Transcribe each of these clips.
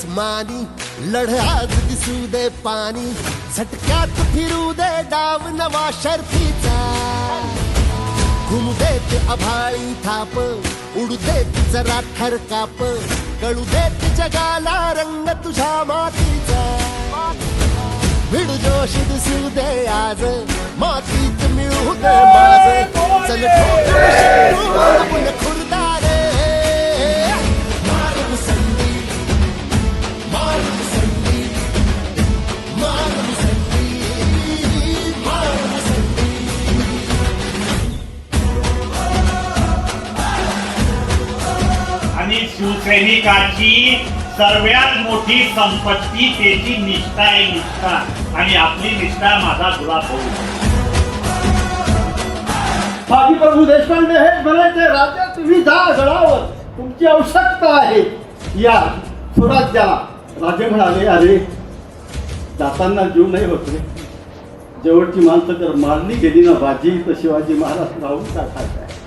आसमानी लढ्यात दिसू दे पाणी झटक्यात फिरू दे डाव नवा शर्फीचा. घुमू देत अभाळी थाप उडू देत जरा थरकाप कळू देत जगाला रंग तुझ्या मातीचा. भिड जोशी दिसू दे आज मातीत मिळू दे माझ चल शिवसैनिकाची सर्वात मोठी संपत्ती त्याची निष्ठा आहे निष्ठा. आणि आपली निष्ठा माझा गुलाब भाऊ बाकी प्रभू देशपांडे हेच म्हणायचे राजा तुम्ही जा गडावर तुमची आवश्यकता आहे. या स्वराज्याला राजे म्हणाले अरे जाताना जीव नाही होत रे. जवळची माणसं जर मारली गेली ना बाजी तर शिवाजी महाराज राहून आहे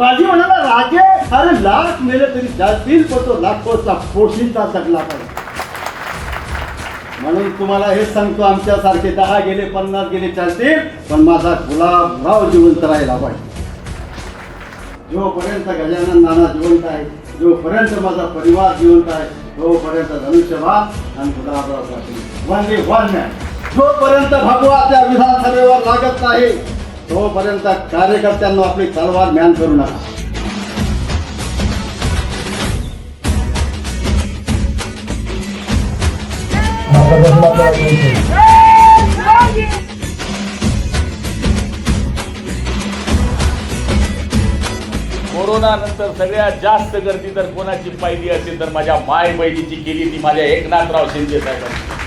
बाजी म्हणाला राजे अरे लाख मेले तरी जातील पण तो लाखोचा पोशींचा सगळा पाहिजे म्हणून तुम्हाला हे सांगतो आमच्यासारखे दहा गेले पन्नास गेले चालतील पण माझा गुलाबराव जिवंत राहिला पाहिजे. जोपर्यंत गजानन नाना जिवंत आहे जोपर्यंत माझा परिवार जिवंत आहे तोपर्यंत धनुष्यभा आणि Gulabrao Patil. Only one man जोपर्यंत भगवा त्या विधानसभेवर लागत नाही तोपर्यंत कार्यकर्त्यांना आपली तलवार म्यान करू नका. कोरोना नंतर सगळ्यात जास्त गर्दी जर कोणाची पाहिली असेल तर माझ्या माय बहिणीची केली ती माझ्या एकनाथराव शिंदे साहेबांची.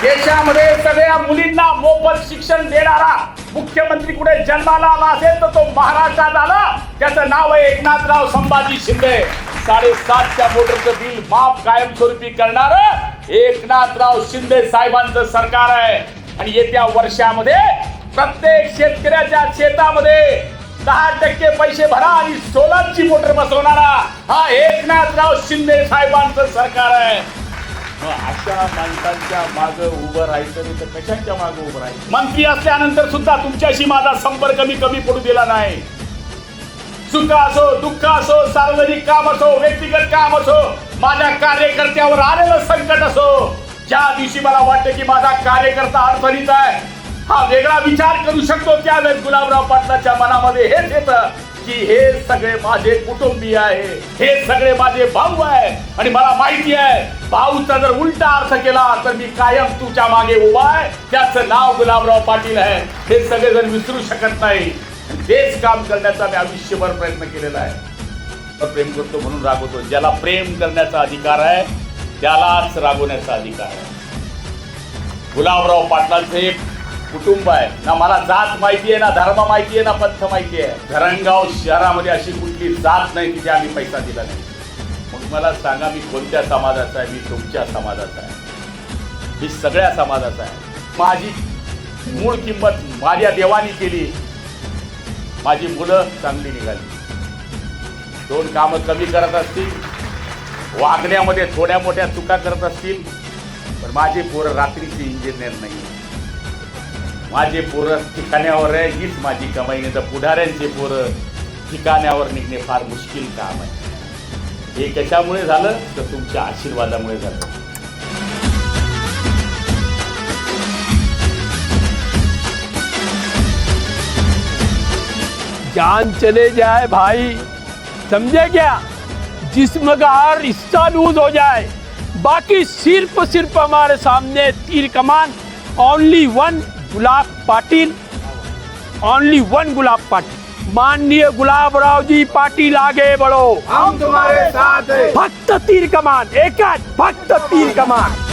देशामध्ये सगळ्या मुलींना मोफत शिक्षण देणारा मुख्यमंत्री कुठे जन्माला आला असेल तर तो महाराष्ट्रात आला. त्याचं नाव आहे एकनाथराव संभाजी शिंदे. साडेसातच्या मोटरचं बिल माफ कायमस्वरूपी करणार एकनाथराव शिंदे साहेबांचं सरकार आहे. आणि येत्या वर्षामध्ये प्रत्येक शेतकऱ्याच्या शेतामध्ये दहा टक्के पैसे भरा आणि सोलारची मोटर बसवणारा हा एकनाथराव शिंदे साहेबांचं सरकार आहे. मग अशा माणसांच्या माग उभं राहायचं नाही तर कशाच्या माग उभं राहायचं? मंत्री असल्यानंतर सुद्धा तुमच्याशी माझा संपर्क मी कमी पडू दिला नाही. सुख असो दुःख असो सार्वजनिक काम असो व्यक्तिगत काम असो माझ्या कार्यकर्त्यावर आलेलं संकट असो ज्या दिवशी मला वाटतं की माझा कार्यकर्ता अडचणीत आहे हा वेगळा विचार करू शकतो त्यावेळेस गुलाबराव पाटलाच्या मनामध्ये हेच येतं. की हे सगळे माझे कुटुंबीय आहे हे सगळे माझे भाऊ आहे आणि मला माहिती आहे भाऊचा जर उलटा अर्थ केला तर मी कायम तुझ्या मागे उभा आहे. त्याचं नाव गुलाबराव पाटील आहे. हे सगळेजण विसरू शकत नाही. तेच काम करण्याचा मी आयुष्यभर प्रयत्न केलेला आहे. तर प्रेम करतो म्हणून रागवतो. ज्याला प्रेम करण्याचा अधिकार आहे त्यालाच रागवण्याचा अधिकार आहे. गुलाबराव पाटलांचं एक कुटुंब आहे. ना मला जात माहिती आहे ना धर्म माहिती आहे ना पंथ माहिती आहे. धरणगाव शहरामध्ये अशी कुठली जात नाही तिथे आम्ही पैसा दिला नाही. मग मला सांगा मी कोणत्या समाजाचा आहे मी तुमच्या समाजाचा आहे. मी सगळ्या समाजाचा आहे. माझी मूळ किंमत माझ्या देवानी केली. माझी मुलं चांगली निघाली. दोन कामं कमी करत असतील. वागण्यामध्ये थोड्या मोठ्या चुका करत असतील. पण माझे पोरं रात्रीचे इंजिनियर नाही माझे पोरं ठिकाण्यावर आहे हीच माझी कमाई नाही तर पुढाऱ्यांचे पोरं ठिकाण्यावर निघणे फार मुश्किल काम आहे. हे कशामुळे झालं? तर तुमच्या आशीर्वादामुळे झालं. जान चले जाए भाई समझे क्या? जिस्म का हर हिस्सा लूज हो जाए। बाकी सिर्फ सिर्फ हमारे सामने तीर कमान only one Gulab Patil only one Gulab Patil. माननीय गुलाब राव जी पाटिल आगे बड़ो हम तुम्हारे साथ भक्त तीर कमान एक भक्त तीर कमान।